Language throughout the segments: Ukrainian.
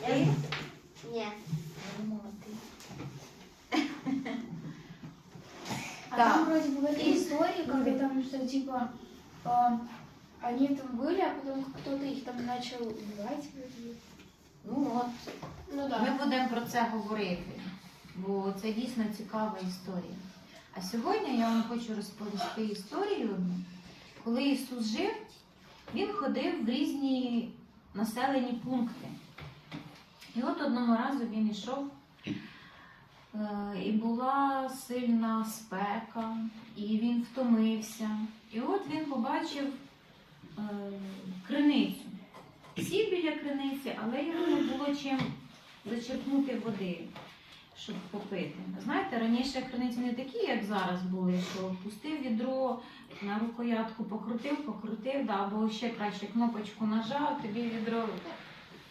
Я... Ти? Ні. Я думала, ти. А Да. там вроде бы в этой истории, когда там что типа а, они там были, а потом кто-то их там начал убивать вроде. Ну от, Ну да. Ми будемо про це говорити, бо це дійсно цікава історія. А сьогодні я вам хочу розповісти історію одну. Коли Ісус жив, Він ходив в різні населені пункти. І от одного разу він йшов, е, і була сильна спека, і він втомився. І от він побачив е, криницю. Сів біля криниці, але йому не було чим зачерпнути води, щоб попити. Знаєте, раніше криниці не такі, як зараз були, що пустив відро на рукоятку, покрутив, покрутив, да, або ще краще кнопочку нажав, тобі відро,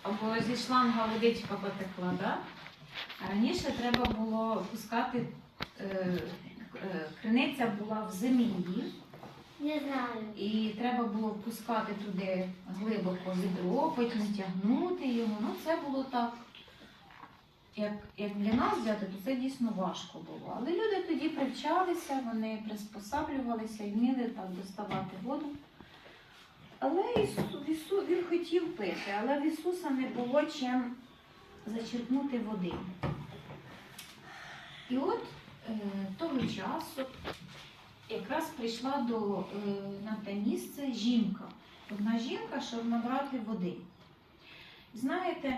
або зі шланга водичка потекла. Да? А раніше треба було пускати, е, е, криниця була в землі. Не знаю. І треба було впускати туди глибоко відро, потім тягнути його. Ну, це було так. Як, як для нас взяти, то це дійсно важко було. Але люди тоді привчалися, вони приспосаблювалися і вміли так доставати воду. Але Ісу, він хотів пити, але в Ісуса не було чим зачерпнути води. І от е, того часу якраз прийшла до, е, на те місце жінка. Одна жінка, щоб набрати води. Знаєте,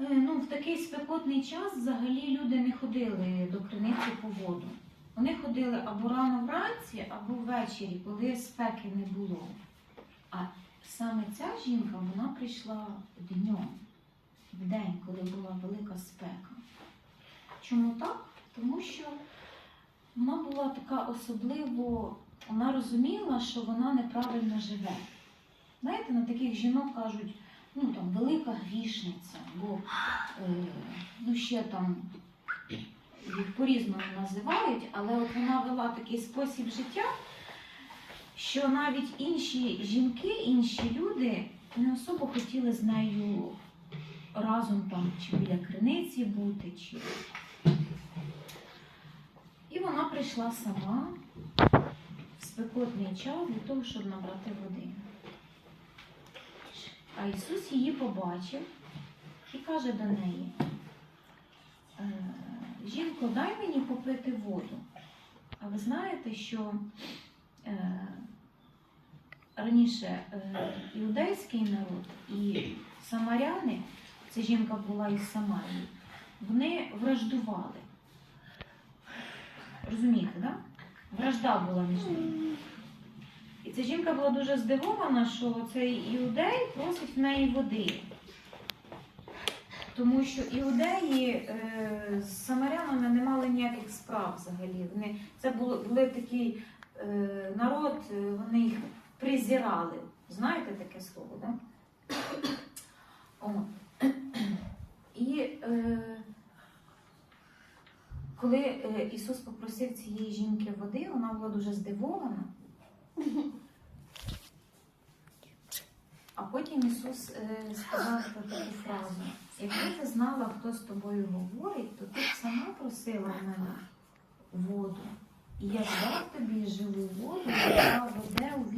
е, ну, в такий спекотний час взагалі люди не ходили до криниці по воду. Вони ходили або рано вранці, або ввечері, коли спеки не було. А саме ця жінка вона прийшла днем, в день, коли була велика спека. Чому так? Тому що вона була така особливо, вона розуміла, що вона неправильно живе. Знаєте, на таких жінок кажуть, ну там велика грішниця, бо е, ну ще там їх по-різному називають, але от вона вела такий спосіб життя, що навіть інші жінки, інші люди не особо хотіли з нею разом там чи біля криниці бути, чи і вона прийшла сама в спекотний час для того, щоб набрати води. А Ісус її побачив і каже до неї: «Е, Жінко, дай мені попити воду. А ви знаєте, що раніше е, іудейський народ і самаряни, ця жінка була із Самарії, вони враждували. Розумієте, так? Вражда була між ними. І ця жінка була дуже здивована, що цей іудей просить в неї води. Тому що іудеї е, з самарянами не мали ніяких справ взагалі. Вони, це були такий е, народ, е, вони їх презирали. Знаєте таке слово? Да? І е, коли е, Ісус попросив цієї жінки води, вона була дуже здивована. А потім Ісус е, сказав таку фразу: якби ти знала, хто з тобою говорить, то ти б сама просила в мене воду. І я дав тобі живу воду, яка веде у